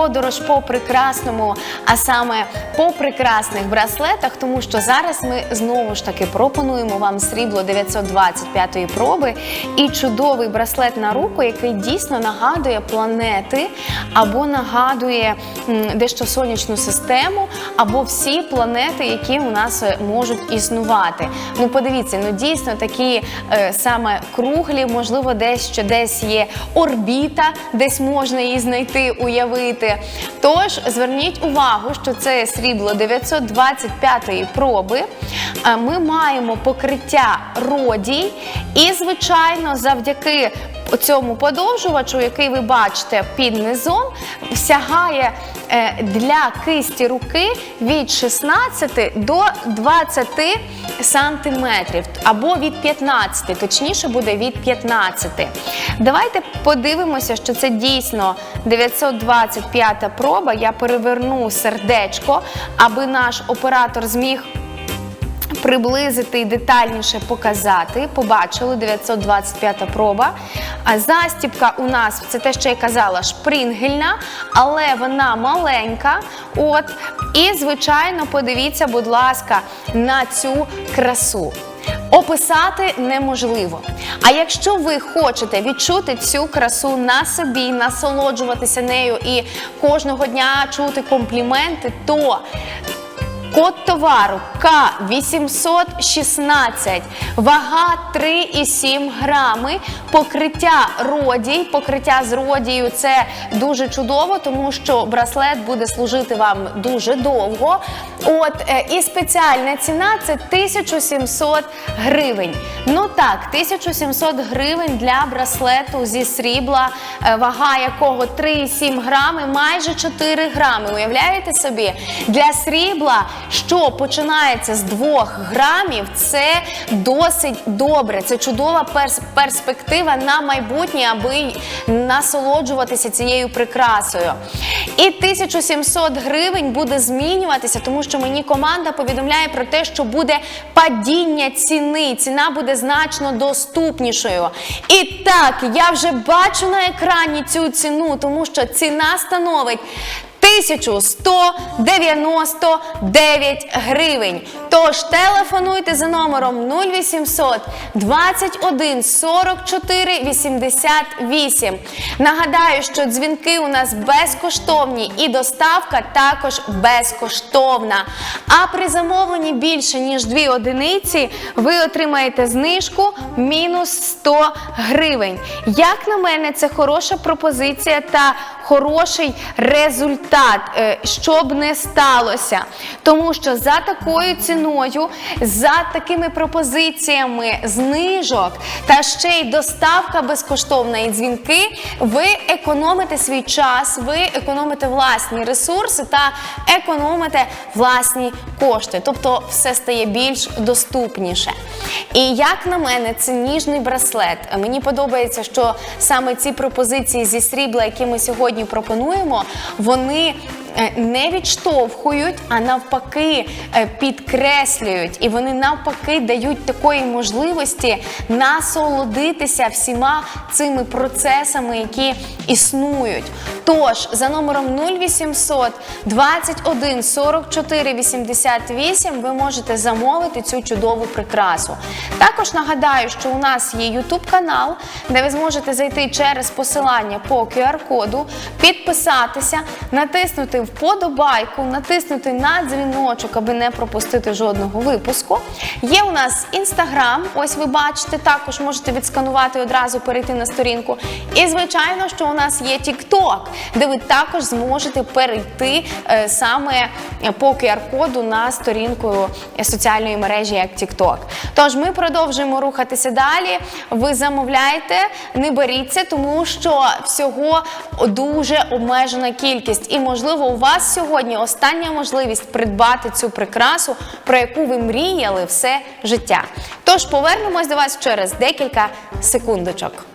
подорож по прекрасному, а саме по прекрасних браслетах, тому що зараз ми знову ж таки пропонуємо вам срібло 925-ї проби і чудовий браслет на руку, який дійсно нагадує планети або нагадує дещо сонячну систему, або всі планети, які у нас е, можуть існувати. Ну подивіться, ну дійсно такі е, саме круглі, можливо, десь що десь є орбіта, десь можна її знайти, уявити. Тож зверніть увагу, що це срібло 925 проби. Е, Ми маємо покриття родій, і, звичайно, завдяки цьому подовжувачу, який ви бачите під низом, сягає е, для кисті руки від 16 до 20 сантиметрів, або від 15, точніше буде від 15. Давайте подивимося, що це дійсно 925 проба. Я переверну сердечко, аби наш оператор зміг приблизити і детальніше показати. Побачили 925 проба. А застібка у нас це те, що я казала, шпрингельна, але вона маленька. От і звичайно, подивіться, будь ласка, на цю красу. Описати неможливо. А якщо ви хочете відчути цю красу на собі, насолоджуватися нею і кожного дня чути компліменти, то Код товару К816, вага 3,7 грами, покриття родій. Покриття з родією це дуже чудово, тому що браслет буде служити вам дуже довго. От е, і спеціальна ціна це 1700 гривень. Ну так, 1700 гривень для браслету зі срібла, е, вага якого 3,7 грами, майже 4 грами. Уявляєте собі? Для срібла що починається з 2 грамів, це досить добре. Це чудова перс- перспектива на майбутнє, аби насолоджуватися цією прикрасою. І 1700 гривень буде змінюватися, тому що мені команда повідомляє про те, що буде падіння ціни. Ціна буде значно доступнішою. І так, я вже бачу на екрані цю ціну, тому що ціна становить 1199 гривень. Тож телефонуйте за номером 0800 21 44 88. Нагадаю, що дзвінки у нас безкоштовні і доставка також безкоштовна. А при замовленні більше ніж дві одиниці ви отримаєте знижку мінус 100 гривень. Як на мене, це хороша пропозиція та хороший результат, е, щоб не сталося. Тому що за такою ціною, за такими пропозиціями знижок та ще й доставка безкоштовна і дзвінки, ви економите свій час, ви економите власні ресурси та економите власні кошти. Тобто все стає більш доступніше. І як на мене, це ніжний браслет. Мені подобається, що саме ці пропозиції зі срібла, які ми сьогодні пропонуємо, вони не відштовхують, а навпаки е, підкреслюють. І вони навпаки дають такої можливості насолодитися всіма цими процесами, які існують. Тож за номером 0800 21 44 88 ви можете замовити цю чудову прикрасу. Також нагадаю, що у нас є YouTube канал, де ви зможете зайти через посилання по QR-коду, підписатися, натиснути вподобайку, натиснути на дзвіночок, аби не пропустити жодного випуску. Є у нас інстаграм, ось ви бачите, також можете відсканувати одразу перейти на сторінку. І звичайно, що у нас є TikTok, де ви також зможете перейти е, саме по QR-коду на сторінку соціальної мережі як TikTok. Тож ми продовжуємо рухатися далі. Ви замовляйте, не боріться, тому що всього дуже обмежена кількість. І можливо, у вас сьогодні остання можливість придбати цю прикрасу, про яку ви мріяли все життя. Тож повернемось до вас через декілька секундочок.